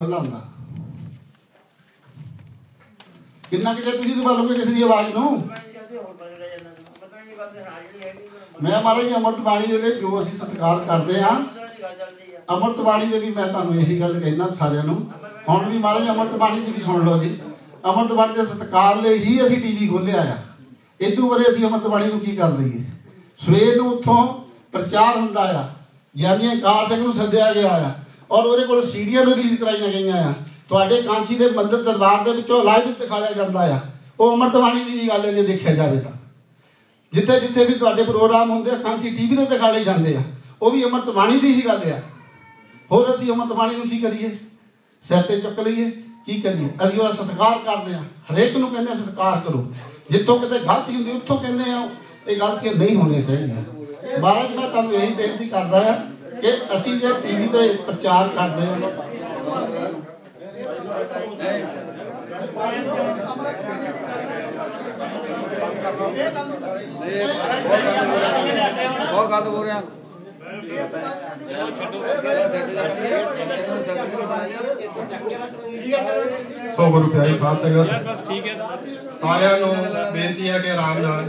ਲਾਉਂਦਾ ਕਿੰਨਾ ਕਿ ਜੇ ਤੁਸੀਂ ਦਬਾਲੋਗੇ ਕਿਸੇ ਦੀ ਆਵਾਜ਼ ਨੂੰ? ਮੈਂ ਮਹਾਰਾਜ ਅਮਰਤ ਬਾਣੀ ਦੇ ਲਈ ਜੋ ਅਸੀਂ ਸਤਿਕਾਰ ਕਰਦੇ ਹਾਂ ਅਮਰਤ ਬਾਣੀ ਦੇ ਵੀ ਮੈਂ ਤੁਹਾਨੂੰ ਇਹੀ ਗੱਲ ਕਹਿਣਾ ਸਾਰਿਆਂ ਨੂੰ। ਹੁਣ ਵੀ ਮਹਾਰਾਜ ਅਮਰਤ ਬਾਣੀ ਦੀ ਵੀ ਸੁਣ ਲਓ ਜੀ। ਅਮਰਤ ਬਾਣੀ ਦੇ ਸਤਿਕਾਰ ਲਈ ਹੀ ਅਸੀਂ ਟੀਵੀ ਖੋਲਿਆ ਆ। ਇਦੋਂ ਬਰੇ ਅਸੀਂ ਅਮਰਤ ਬਾਣੀ ਨੂੰ ਕੀ ਕਰ ਲਈਏ? ਸਵੇਰ ਨੂੰ ਉੱਥੋਂ ਪ੍ਰਚਾਰ ਹੁੰਦਾ ਆ ਗਿਆਨੀ ਕਾਰ ਸਿੰਘ ਨੂੰ ਸੱਦਿਆ ਗਿਆ ਆ। ਔਰ ਉਹਦੇ ਕੋਲ ਸੀਰੀਅਲ ਰਿਲੀਜ਼ ਕਰਾਈਆਂ ਗਈਆਂ ਆ। ਤੁਹਾਡੇ ਕਾਂਚੀ ਦੇ ਮੰਦਰ ਦਰਬਾਰ ਦੇ ਵਿੱਚੋਂ ਲਾਈਵ ਦਿਖਾਇਆ ਜਾਂਦਾ ਆ। ਉਹ ਅਮਰਤ ਬਾਣੀ ਦੀ ਗੱਲ ਹੈ ਜੇ ਦੇਖਿਆ ਜਾਵੇ ਤਾਂ। ਜਿੱਥੇ ਜਿੱਥੇ ਵੀ ਤੁਹਾਡੇ ਪ੍ਰੋਗਰਾਮ ਹੁੰਦੇ ਆ ਕਾਂਚੀ ਟੀਵੀ ਤੇ ਦਿਖਾਲੇ ਜਾਂਦੇ ਆ। ਉਹ ਵੀ ਅਮਰਤ ਬਾਣੀ ਦੀ ਹੀ ਗੱਲ ਆ। ਹੋਰ ਅਸੀਂ ਅਮਰਤ ਬਾਣੀ ਨੂੰ ਕੀ ਕਰੀਏ? ਸਿਰ ਤੇ ਚੁੱਕ ਲਈਏ। ਕੀ ਕਰੀਏ? ਅਸੀਂ ਉਹਦਾ ਸਤਿਕਾਰ ਕਰਦੇ ਆ। ਹਰੇਕ ਨੂੰ ਕਹਿੰਦੇ ਸਤਿਕਾਰ ਕਰੋ। ਜਿੱਥੋਂ ਕਿਤੇ ਗਲਤੀ ਹੁੰਦੀ, ਉੱਥੋਂ ਕਹਿੰਦੇ ਆ, ਇਹ ਗਲਤੀਆਂ ਨਹੀਂ ਹੋਣੀਆਂ ਚਾਹੀਦੀਆਂ। ਮਹਾਰਾਜ, ਮੈਂ ਤੁਹਾਨੂੰ ਇਹੀ ਬੇਨਤੀ ਕਰਦਾ ਹਾਂ ਕਿ ਅਸੀਂ ਜੇ ਟੀਵੀ ਤੇ ਪ੍ਰਚਾਰ ਕਰਦੇ ਹਾਂ। ਬਹੁਤ ਗਲਤ ਬੋਲ ਰਿਹਾ। ਸੋ ਗੁਰੂ ਪਿਆਰੇ ਸਾਧ ਸੰਗਤ ਬਸ ਠੀਕ ਹੈ। ਸਾਰਿਆਂ ਨੂੰ ਬੇਨਤੀ ਹੈ ਕਿ ਆਰਾਮ ਨਾਲ